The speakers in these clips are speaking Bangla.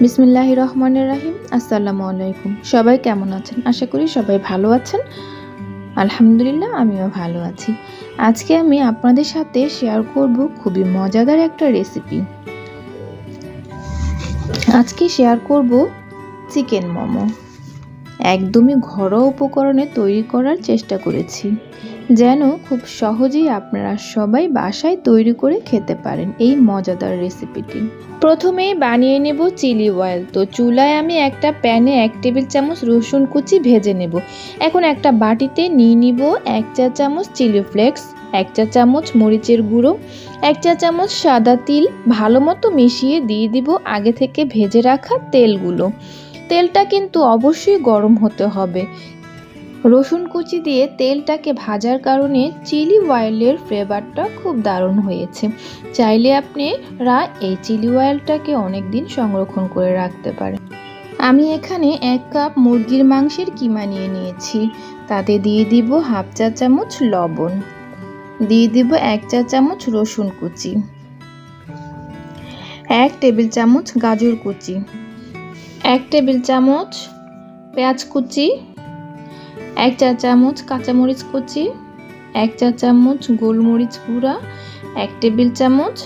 বিসমিল্লাহ রহমানের রাহিম আসসালামু আলাইকুম সবাই কেমন আছেন? আশা করি সবাই ভালো আছেন। আলহামদুলিল্লাহ, আমিও ভালো আছি। আজকে আমি আপনাদের সাথে শেয়ার করব খুবই মজাদার একটা রেসিপি। আজকে শেয়ার করব চিকেন মোমো। একদমই ঘরোয়া উপকরণে তৈরি করার চেষ্টা করেছি। যেন খুব সহজেই আপনারা সবাই বাসায় তৈরি করে খেতে পারেন এই মজাদার রেসিপিটি। প্রথমেই বানিয়ে নেব চিলি অয়েল। তো চুলায় আমি একটা প্যানে এক টেবিল চামচ রসুন কুচি ভেজে নেব। এখন একটা বাটিতে নিয়ে নিব এক চা চামচ চিলি ফ্লেক্স, এক চা চামচ মরিচের গুঁড়ো, এক চা চামচ সাদা তিল, ভালো মতো মিশিয়ে দিয়ে দিব আগে থেকে ভেজে রাখা তেলগুলো। তেলটা কিন্তু অবশ্যই গরম হতে হবে। রসুন কুচি দিয়ে তেলটাকে ভাজার কারণে চিলি অয়েলের ফ্লেভারটা খুব দারুণ হয়েছে। চাইলে আপনারা এই চিলি অয়েলটাকে অনেক দিন সংরক্ষণ করে রাখতে পারেন। আমি এখানে এক কাপ মুরগির মাংসের কিমা নিয়ে নিয়েছি। তাতে দিয়ে দিব হাফ চা চামচ লবণ। দিয়ে দিব এক চা চামচ রসুন কুচি। এক টেবিল চামচ গাজর কুচি। এক টেবিল চামচ পেঁয়াজ কুচি। এক চা চামচ কাঁচামরিচ কুচি, এক চা চামচ গোলমরিচ গুঁড়া, এক টেবিল চামচ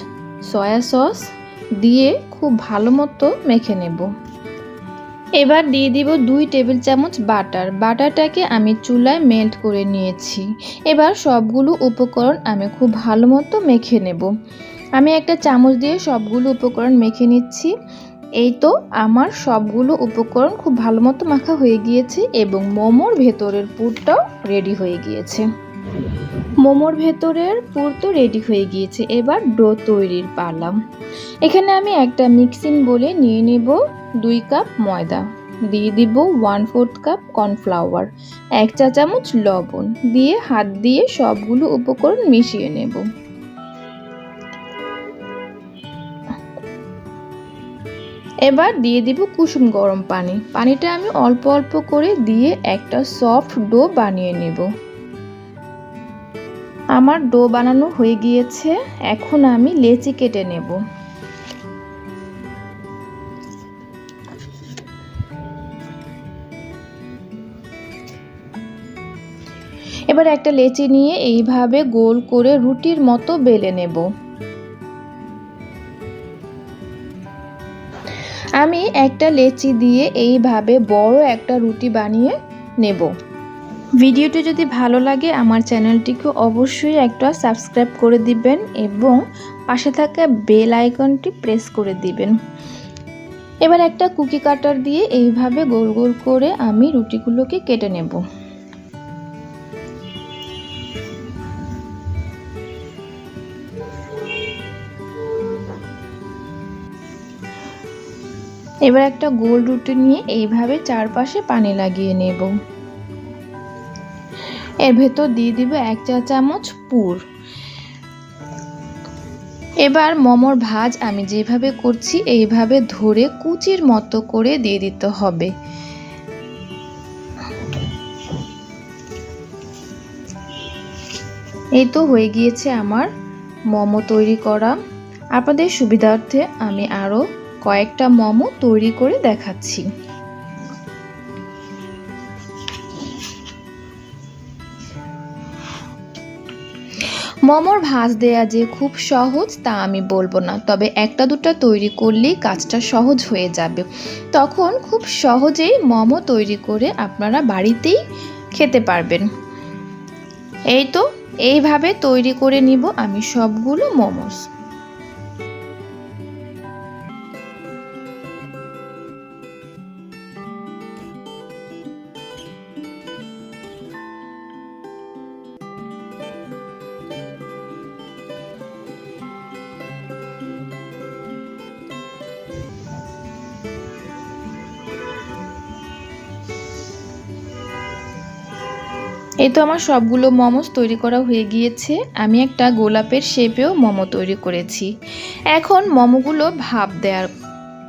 সয়া সস দিয়ে খুব ভালো মতো মেখে নেব। এবার দিয়ে দিব দুই টেবিল চামচ বাটার। বাটারটাকে আমি চুলায় মেল্ট করে নিয়েছি। এবার সবগুলো উপকরণ আমি খুব ভালো মতো মেখে নেব। আমি একটা চামচ দিয়ে সবগুলো উপকরণ মেখে নিচ্ছি। এই তো আমার সবগুলো উপকরণ খুব ভালো মতো মাখা হয়ে গিয়েছে এবং মোমোর ভেতরের পুরটাও রেডি হয়ে গিয়েছে। মোমোর ভেতরের পুর তো রেডি হয়ে গিয়েছে। এবার ডো তৈরির পালাম এখানে আমি একটা মিক্সিং বলে নিয়ে নেব দুই কাপ ময়দা। দিয়ে দিব ওয়ান ফোর্থ কাপ কর্নফ্লাওয়ার এক চা চামচ লবণ। দিয়ে হাত দিয়ে সবগুলো উপকরণ মিশিয়ে নেব। এবার দিয়ে দিব কুসুম গরম পানি। পানিটা আমি অল্প অল্প করে দিয়ে একটা সফট ডো বানিয়ে নেব। আমার ডো বানানো হয়ে গিয়েছে, এখন আমি লেচি কেটে নেব। এবার একটা লেচি নিয়ে এইভাবে গোল করে রুটির মতো বেলে নেব। আমি একটা লেচি দিয়ে এইভাবে বড় একটা রুটি বানিয়ে নেব। ভিডিওটি যদি ভালো লাগে, আমার চ্যানেলটিকে অবশ্যই একটা সাবস্ক্রাইব করে দিবেন এবং পাশে থাকা বেল আইকনটি প্রেস করে দিবেন। এবার একটা কুকি কাটার দিয়ে এইভাবে গোল গোল করে আমি রুটিগুলোকে কেটে নেব। এবার একটা গোল রুটি নিয়ে এইভাবে চারপাশে পানি লাগিয়ে নেব। এর ভেতর দিয়ে দিব এক চা চামচ পুর। এবার মোমোর ভাজ আমি যেভাবে করছি এইভাবে ধরে কুচির মতো করে দিয়ে দিতে হবে। এই তো হয়ে গিয়েছে আমার মোমো তৈরি করা। আপনাদের সুবিধার্থে আমি আরও কয়েকটা মোমো তৈরি করে দেখাচ্ছি। মোমোর ভাজ দেয়া যে খুব সহজ তা আমি বলব না, তবে একটা দুটা তৈরি করলেই কাজটা সহজ হয়ে যাবে। তখন খুব সহজেই মোমো তৈরি করে আপনারা বাড়িতেই খেতে পারবেন। এই তো, এইভাবে তৈরি করে নিব আমি সবগুলো মোমোস। এই তো আমার সবগুলো মোমোস তৈরি করা হয়ে গিয়েছে। আমি একটা গোলাপের শেপেও মোমো তৈরি করেছি। এখন মোমোগুলো ভাপ দেওয়ার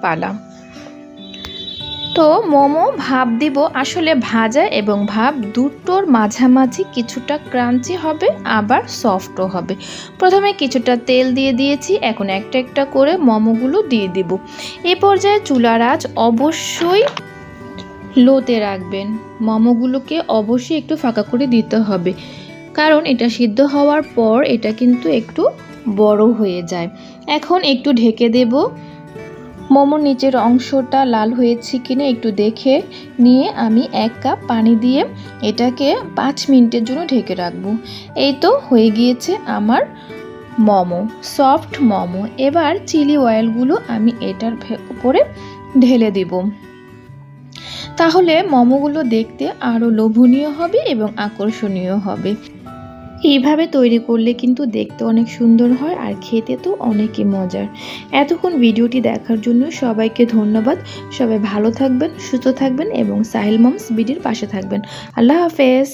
পালা। তো মোমো, ভাপ দিব আসলে ভাজা এবং ভাপ দুটোর মাঝামাঝি কিছুটা ক্রাঞ্চি হবে, আবার সফটও হবে। প্রথমে কিছুটা তেল দিয়ে দিয়েছি, এখন একটা একটা করে মোমোগুলো দিয়ে দিব। এ পর্যায়ে চুলার আঁচ অবশ্যই লোতে রাখবেন। মোমোগুলোকে অবশ্যই একটু ফাঁকা করে দিতে হবে। কারণ এটা সিদ্ধ হওয়ার পর এটা কিন্তু একটু বড় হয়ে যায়। এখন একটু ঢেকে দেব। মোমোর নিচের অংশটা লাল হয়েছে কিনা একটু দেখে নিয়ে আমি এক কাপ পানি দিয়ে এটাকে পাঁচ মিনিটের জন্য ঢেকে রাখব। এই তো হয়ে গিয়েছে আমার মোমো, সফট মোমো। এবার চিলি অয়েলগুলো আমি এটার উপরে ঢেলে দিব। তাহলে মোমোগুলো দেখতে আরও লোভনীয় হবে এবং আকর্ষণীয় হবে। এইভাবে তৈরি করলে কিন্তু দেখতে অনেক সুন্দর হয় আর খেতে তো অনেকই মজার। এতক্ষণ ভিডিওটি দেখার জন্য সবাইকে ধন্যবাদ। সবাই ভালো থাকবেন, সুস্থ থাকবেন এবং সাহিল মমস বিডির পাশে থাকবেন। আল্লাহ হাফেজ।